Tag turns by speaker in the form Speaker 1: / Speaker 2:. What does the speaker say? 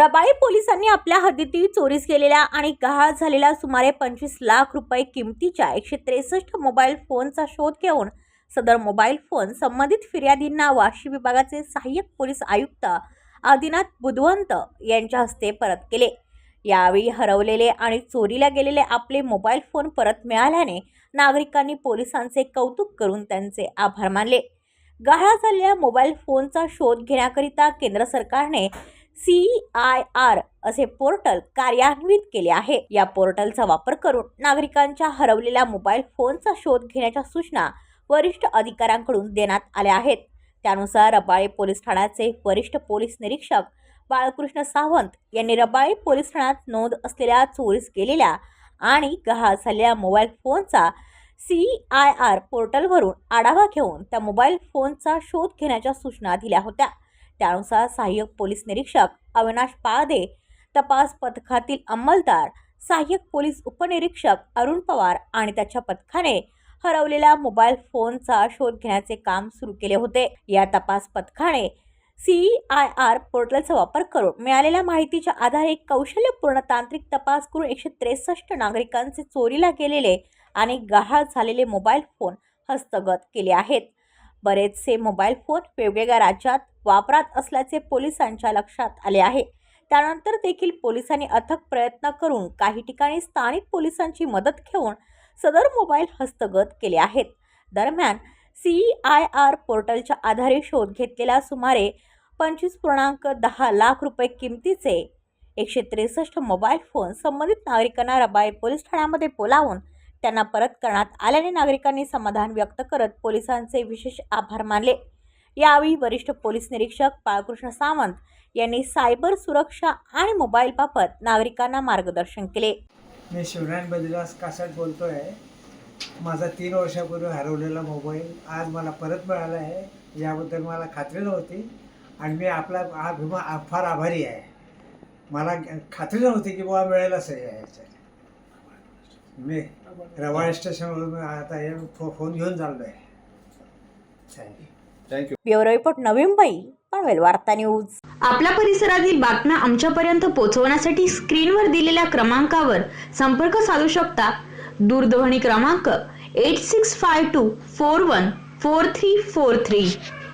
Speaker 1: रबाळे पोलिसांनी आपल्या हद्दीतील चोरीस गेलेल्या आणि गहाळ झालेल्या सुमारे पंचवीस लाख रुपये किमतीच्या एकशे त्रेसष्ट मोबाईल फोनचा शोध घेऊन सदर मोबाईल फोन संबंधित फिर्यादींना वाशी विभागाचे सहाय्यक पोलीस आयुक्त आदिनाथ बुधवंत यांच्या हस्ते परत केले. यावेळी हरवलेले आणि चोरीला गेलेले आपले मोबाईल फोन परत मिळाल्याने नागरिकांनी पोलिसांचे कौतुक करून त्यांचे आभार मानले. गहाळ झालेल्या मोबाईल फोनचा शोध घेण्याकरिता केंद्र सरकारने सी आय आर असे पोर्टल कार्यान्वित केले आहे. या पोर्टलचा वापर करून नागरिकांच्या हरवलेल्या मोबाईल फोनचा शोध घेण्याच्या सूचना वरिष्ठ अधिकाऱ्यांकडून देण्यात आल्या आहेत. त्यानुसार रबाळे पोलीस ठाण्याचे वरिष्ठ पोलीस निरीक्षक बाळकृष्ण सावंत यांनी रबाळे पोलीस ठाण्यात नोंद असलेल्या चोरीस गेलेल्या आणि गहाळ झालेल्या मोबाईल फोनचा सी आय आर पोर्टलवरून आढावा घेऊन त्या मोबाईल फोनचा शोध घेण्याच्या सूचना दिल्या होत्या. त्यानुसार सहाय्यक पोलीस निरीक्षक अविनाश पाळदे तपास पथकातील अंमलदार सहाय्यक पोलीस उपनिरीक्षक अरुण पवार आणि त्याच्या पथकाने हरवलेल्या मोबाईल फोनचा शोध घेण्याचे काम सुरू केले होते. या तपास पथकाने सी आय आर पोर्टलचा वापर करून मिळालेल्या माहितीच्या आधारे कौशल्यपूर्ण तांत्रिक तपास करून एकशे त्रेसष्ट नागरिकांचे चोरीला गेलेले आणि गहाळ झालेले मोबाईल फोन हस्तगत केले आहेत. बरेचसे मोबाईल फोन वेगवेगळ्या राज्यात वापरात असल्याचे पोलिसांच्या लक्षात आले आहे. त्यानंतर देखील पोलिसांनी अथक प्रयत्न करून काही ठिकाणी स्थानिक पोलिसांची मदत घेऊन सदर मोबाईल हस्तगत केले आहेत. दरम्यान सी आय आर पोर्टलच्या आधारे शोध घेतलेल्या सुमारे पंचवीस पूर्णांक दहा लाख रुपये किमतीचे एकशे त्रेसष्ट मोबाईल फोन संबंधित नागरिकांना रबाळे पोलीस ठाण्यामध्ये बोलावून त्यांना परत करण्यात आल्याने नागरिकांनी समाधान व्यक्त करत पोलिसांचे विशेष आभार मानले. यावेळी वरिष्ठ पोलीस निरीक्षक बाळकृष्ण सावंत यांनी सायबर सुरक्षा आणि मोबाईलबाबत नागरिकांना मार्गदर्शन केले.
Speaker 2: मी शिवरायन बदिलास कासट बोलतो आहे माझा तीन वर्षापूर्वी हरवलेला मोबाईल आज मला परत मिळाला आहे याबद्दल मला खात्री नव्हती आणि मी आपला हा भीमा फार आभारी आहे. मला खात्री नव्हती की बाबा मिळेल असं याच्या मी रवाळ स्टेशनवरून आता हे फो फोन घेऊन चाललो आहे thank you
Speaker 3: thank you
Speaker 1: bureau report Navi Mumbai Panvel वार्ता न्यूज.
Speaker 4: आपल्या परिसरातील बातम्या आमच्यापर्यंत पोहोचवण्यासाठी स्क्रीनवर दिलेल्या क्रमांकावर संपर्क साधू शकता. दूरध्वनी क्रमांक eight six five two four one four three four three